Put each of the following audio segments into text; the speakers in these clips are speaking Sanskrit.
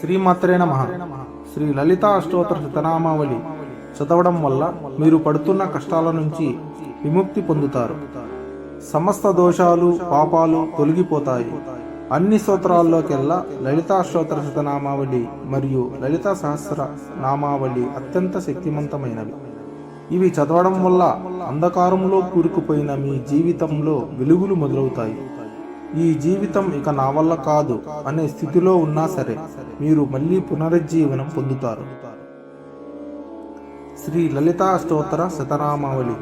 శ్రీమాత్రే నమ. శ్రీ లలిత అష్టోత్తర శతనామావళి. చదవడం వల్ల మీరు పడుతున్న కష్టాల నుంచి విముక్తి పొందుతారు. సమస్త దోషాలు పాపాలు తొలగిపోతాయి. అన్ని స్తోత్రాల్లోకెల్లా లలితా అష్టోత్తర శతనామావళి మరియు లలిత సహస్ర నామావళి అత్యంత శక్తివంతమైనవి ఇవి చదవడం వల్ల అంధకారంలో కూరుకుపోయిన మీ జీవితంలో వెలుగులు మొదలవుతాయి. ఈ జీవితం ఇక నా వల్ల కాదు అనే స్థితిలో ఉన్నా సరే మీరు మళ్ళీ పునరుజ్జీవనం పొందుతారు. శ్రీ లలితా స్తోత్ర శతనామావళి.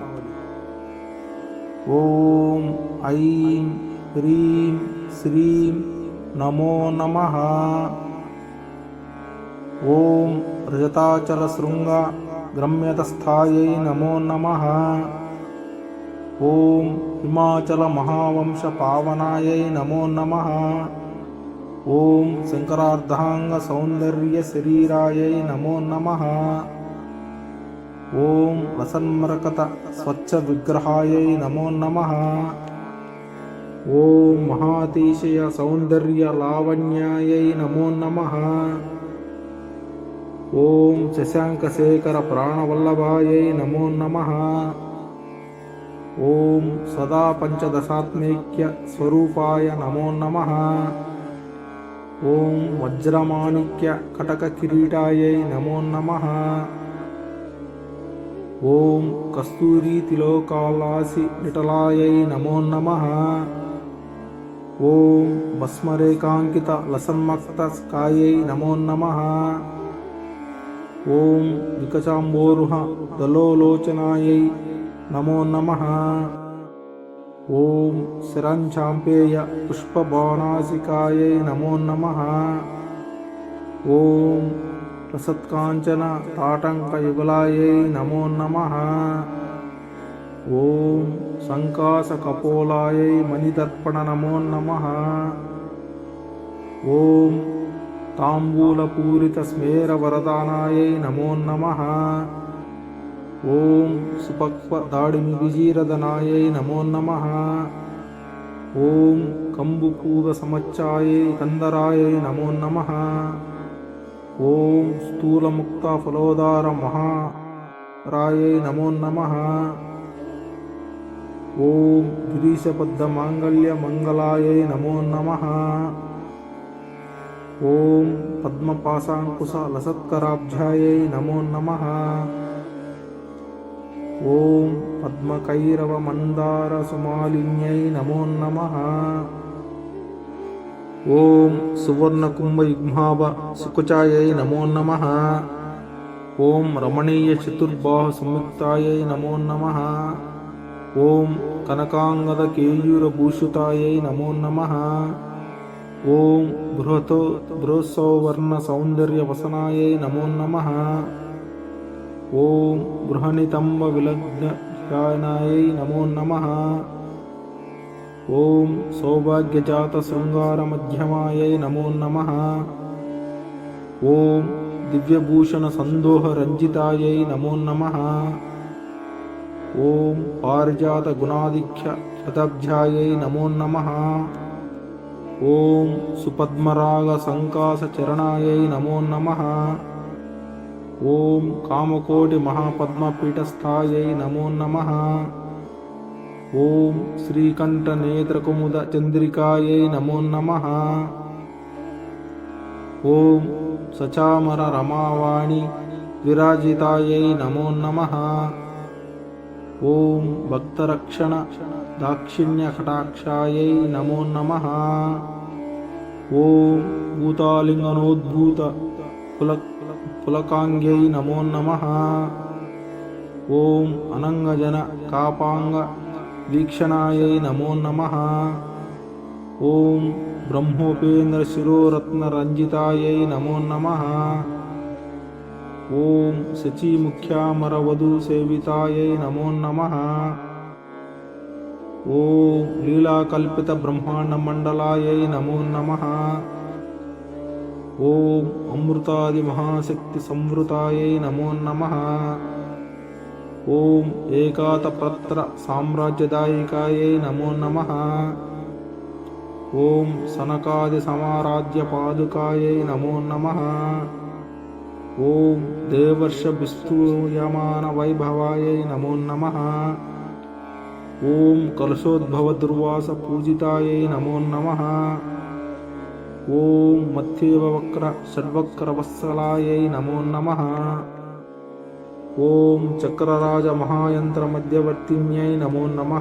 ఓం ఐం హ్రీం శ్రీం నమో నమ. ఓం రజతాచల శృంగ గ్రమ్యతస్థాయై నమో నమ. ఓం హిమాచల మహావంశ పావనాయై నమో నమ. ఓం శంకరార్ధాంగ సౌందర్య శరీరాయై నమో నమ. ఓం వసన్మరకత స్వచ్ఛ విగ్రహాయై నమో నమ. ఓం మహాతిశయ సౌందర్య లావణ్యాయై నమో నమ. ఓం శశాంకశేఖర ప్రాణవల్లభాయై నమో నమ. ఓం సదా పంచదశాత్మేక్య స్వరూపాయ నమో నమ. ఓం వజ్రమాణిక్య కటక కిరీటాయై నమో నమ. ఓం కస్తూరి తిలోకాలాసి విఠలాయై నమో నమ. ఓం భస్మరేకాంకిత లసన్మక్త స్కాయై నమో నమ. ఓం వికచాంబోరుహ దలోలోచనాయై नमो नमः। ॐ शराम्पेय पुष्पबाणासिकायै नमो नमः। ॐ रसत्काञ्चन ताटङ्कयुगलायै नमो नमः। ॐ सङ्कासकपोलायै मणिदर्पण नमो नमः। ॐ ताम्बूलपूरितस्मेरवरदानायै नमो नमः। ॐ डिमिविजीरदनाय नमो नमः। ॐ कम्बुपूरसमच्चाय कन्दरायै नमो नमः। ॐ स्थूलमुक्ताफलोदारमहाय नमो नमः। ॐ गिरीशपद्मङ्गल्यमङ्गलाय नमो नमः। ॐ पद्मपाशाङ्कुशलसत्कराब्धाय नमो नमः। మాంగళ్య మంగళాయై నమో నమ ఓం పద్మపాశాంకుశ లసత్కరాబ్జాయై నమో నమ ఓం పద్మకైరవ మందార సుమాలిన్యై నమో నమ ఓం సువర్ణకుంభయుగ్మాభ సుకుచాయై నమో నమ ఓం రమణీయ ॐ गृहनितम्बविलग्नशानायै नमो नम। नमः ॐ सौभाग्यजातशृङ्गारमध्यमायै नमो नम। नमः ॐ दिव्यभूषणसन्दोहरञ्जितायै नमो नमः। ॐ पारिजातगुणाधिख्य शताब्ध्यायै नमो नमः। ॐ सुपद्मरागसङ्कासचरणायै नमो नमः। ॐ कामकोटिमहापद्मपीठस्थायै नमो नमः। ॐ श्रीकण्ठनेत्रकुमुदचन्द्रिकायै नमो नमः। ॐ सचामरमावाणीविराजितायै नमो नमः। ॐ भक्तरक्षणदाक्षिण्यकटाक्षायै नमो नमः। ॐ भूतालिङ्गनोद्भूतकुल ಪುಲಕಾಂಗ್ಯೈ ನಮೋ ನಮಃ. ಓಂ ಅನಂಗಜನ ಕಾಪಾಂಗ ವೀಕ್ಷಣಾಯೈ ನಮೋ ನಮಃ. ಓಂ ಬ್ರಹ್ಮೋಪೇಂದ್ರ ಶಿರೋರತ್ನರಂಜಿತಾಯೈ ನಮೋ ನಮಃ. ಓಂ ಶಚಿಮುಖ್ಯಾಮರವಧು ಸೇವಿತಾಯೈ ನಮೋ ನಮಃ. ಓಂ ಲೀಲಾಕಲ್ಪಿತ ಬ್ರಹ್ಮಾಂಡ ಮಂಡಲಾಯೈ ನಮೋ ನಮಃ. ఓం అమృతాది మహాశక్తి సంవృతాయై నమో నమ. ఓం ఏకాతప్రత్ర సామ్రాజ్యదాయికాయై నమో నమ. ఓం సనకాది సమారాధ్య పాదుకాయై నమో నమ. ఓం దేవర్ష విస్తూయమాన వైభవాయై నమో నమ. ఓం కలశోద్భవ దుర్వాస పూజితాయై నమో నమ. ఓం మధ్యవక్ర షడ్వక్రవత్సలాయై నమో నమ. ఓం చక్రరాజ మహాయంత్ర మధ్యవర్తిన్యై నమో నమ.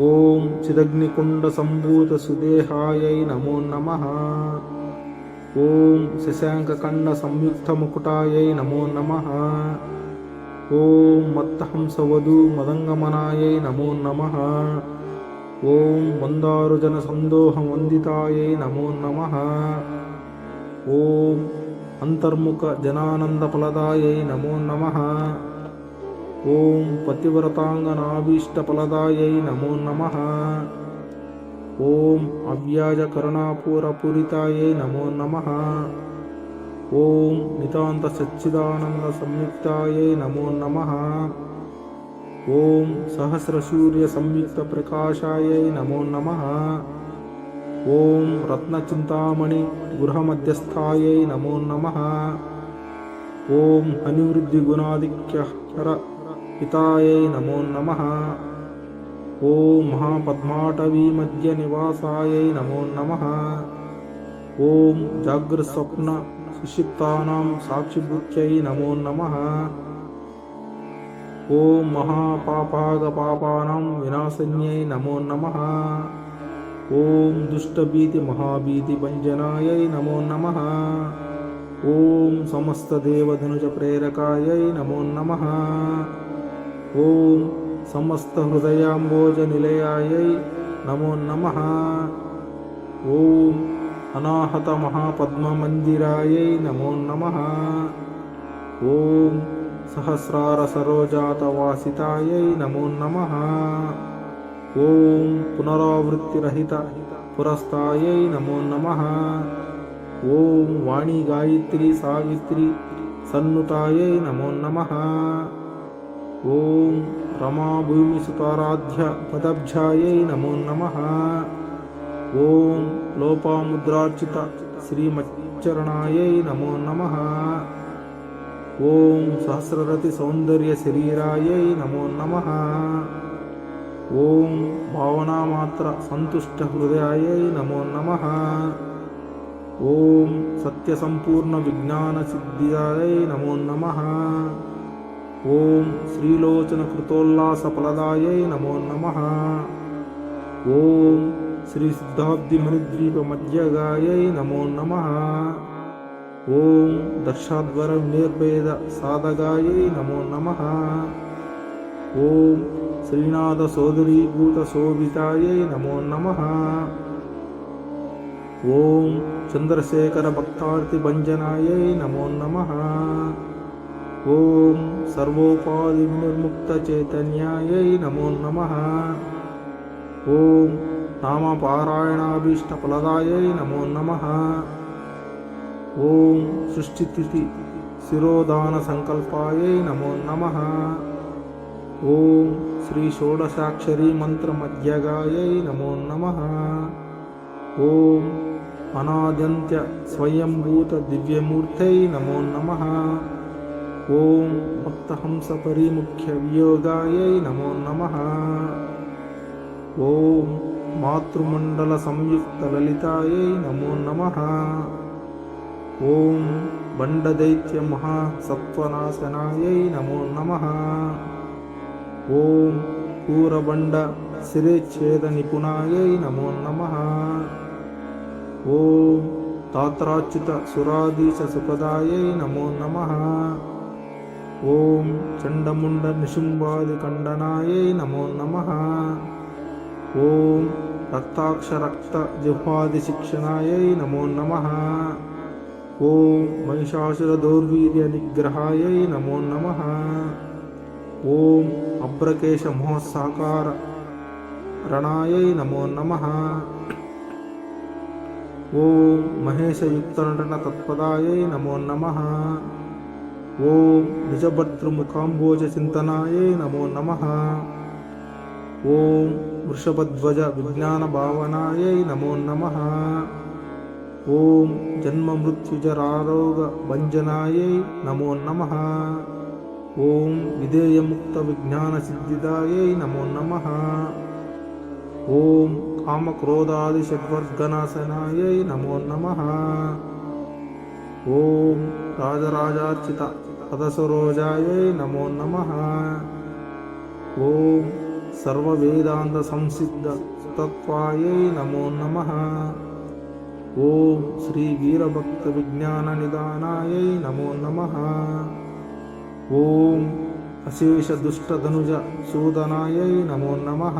ఓం చిరగ్నికుండ సంభూత సుదేహాయై నమో నమ. ఓం శశాంకకండ సంయుక్త ముకుటాయై నమో నమ. ఓం మత్తహంసవధూ మదంగమనాయై నమో నమ. ಓಂ ಮಂದಾರುಜನ ಸಂದೋಹ ವಂದಿತಾಯೇ ನಮೋ ನಮಃ ಓಂ ಅಂತರ್ಮುಖ ಜನಾನಂದ ಫಲದಾಯೇ ನಮೋ ನಮಃ ಓಂ ಪತಿವ್ರತಾಂಗನಾಭೀಷ್ಟ ಫಲದಾಯೇ ನಮೋ ನಮಃ ಓಂ ಅವ್ಯಾಜ ಕರುಣಾಪೂರ ಪೂರಿತಾಯೇ ನಮೋ ನಮಃ ಓಂ ನಿತಾಂತ ಸಚ್ಚಿದಾನಂದ ಸಂಯುಕ್ತಾಯೇ ನಮೋ ನಮಃ ॐ सहस्रसूर्यसंयुक्तप्रकाशायै नमो नमः। ॐ रत्नचिन्तामणि गृहमध्यस्थायै नमो नमः। ॐ हनिवृद्धिगुणाधिक्यहर पितायै नमो नमः। ॐ महापद्माटवीमध्यनिवासायै नमो नमः। ॐ जाग्रस्वप्नसुषिप्तानां साक्षिभूत्यै नमो नमः ॐ महापापागपापानां विनाशन्यै नमो नमः। ॐ दुष्टभीतिमहाभीतिभञ्जनायै नमो नमः। ॐ समस्तदेवधनुजप्रेरकायै नमो नमः। ॐ समस्तहृदयाम्बोजनिलयायै नमो नमः। ॐ अनाहतमहापद्ममन्दिरायै नमो नमः। ॐ सहस्रारसरोजातवासितायै नमो नमः। ॐ पुनरावृत्तिरहित पुरस्तायै नमो नमः। ॐ वाणी गायत्री सावित्री सन्नुतायै नमो नमः। ॐ रमाभूमिसुताराध्य पदब्जायै नमो नमः। ॐ लोपामुद्रार्चित श्रीमच्चरणायै नमो नमः ఓం సహస్రరతి సౌందర్య శరీరాయై నమో నమ. ఓం భావనామాత్ర సంతుష్ట హృదయాయై నమో నమ. ఓం సత్యసంపూర్ణ విజ్ఞాన సిద్ధియాయై నమో నమ. ఓం శ్రీలోచన కృతోల్లాస ఫలదాయై నమో నమ. ఓం శ్రీ సిద్ధాబ్ది మణిద్వీప మధ్యగాయై నమో నమ. ॐ दक्षाध्वरनिर्भेदसाधगायै नमो नमः। ॐ श्रीनाथसोदरीभूतशोभितायै नमो नमः। ॐ चन्द्रशेखरभक्तार्तिभञ्जनायै नमो नमः। ॐ सर्वोपाधिविनिर्मुक्तचैतन्यायै नमो नमः। ॐ नामपारायणाभीष्टफलदायै नमो नमः ఓం సృష్టితిథి శిరోధాన సంకల్పాయే నమో నమ. ఓం శ్రీ షోడశాక్షరీ మంత్రమధ్యగాయై నమో నమ. ఓం అనాద్యంత్య స్వయంభూత దివ్యమూర్తై నమో నమ. ఓం భక్తహంస పరిముఖ్య వియోగాయై నమో నమ. ఓం మాతృమండల సంయుక్త లలితాయై నమో నమ. ॐ बण्डदैत्यमहासत्त्वनाशनायै नमो नमः। ॐ पूरबण्डशिरेच्छेदनिपुणायै नमो नमः। ॐ तात्राच्युतसुराधीशसुपदायै नमो नमः। ॐ चण्डमुण्डनिशुम्बादिखण्डनायै नमो नमः। ॐ रक्ताक्षरक्तजिह्वादिशिक्षणायै नमो नमः ॐ महिषासुरदौर्वीर्यनिग्रहायै नमो नमः। अब्रकेशमहोत्साकारय महेशयुक्तनटनतत्पदाय नमो नमः। ॐ महेशयुक्तनटनतत्पदायै नमो नमः। ॐ निजभद्रमुखाम्बोजचिन्तनायै नमो नमः। ॐ वृषभध्वजविज्ञानभावनायै नमो नमः। ॐ जन्ममृत्युजरारोगभञ्जनायै नमो नमः। ॐ विधेयमुक्तविज्ञानसिद्धिदायै नमो नमः। ॐ कामक्रोधादिषड्वर्गनाशनायै नमो नमः। ॐ राजराजार्चितरसरोजाय नमो नमः। ॐ सर्ववेदान्तसंसिद्धतत्त्वायै नमो नमः। ॐ श्रीवीरभक्तविज्ञाननिदानायै नमो नमः। ॐ अशेषदुष्टधनुजसूदनाय नमो नमः।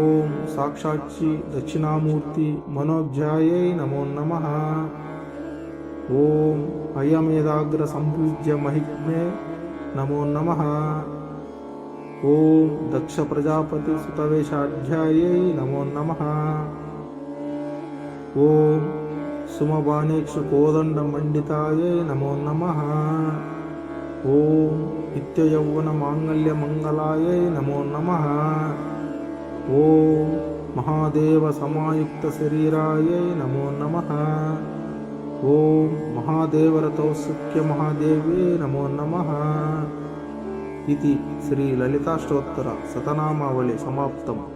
ॐ साक्षाचिदक्षिणामूर्तिमनोध्यायै नमो नमः। ॐ अयमेदाग्रसंयुज्य महित्मे नमो नमः। ॐ दक्षप्रजापतिसुतवेशाध्यायै नमो नमः। ಓಂ ಸುಮಬಾನೇಕ್ಷ ಕೋದಂಡ ಮಂಡಿತಾಯೇ ನಮೋ ನಮಃ. ಓಂ ನಿತ್ಯಯೌವನ ಮಾಂಗಲ್ಯ ಮಂಗಲಾಯೇ ನಮೋ ನಮಃ. ಓಂ ಮಹಾದೇವ ಸಮಾಯುಕ್ತ ಶರೀರಾಯೇ ನಮೋ ನಮಃ. ಓಂ ಮಹಾದೇವರ ತೌಸುಖ್ಯ ಮಹಾದೇವೇ ನಮೋ ನಮಃ. ಇತಿ ಶ್ರೀ ಲಲಿತಾಷ್ಟೋತ್ತರ ಸತನಾಮಾವಳಿ ಸಮಾಪ್ತಮ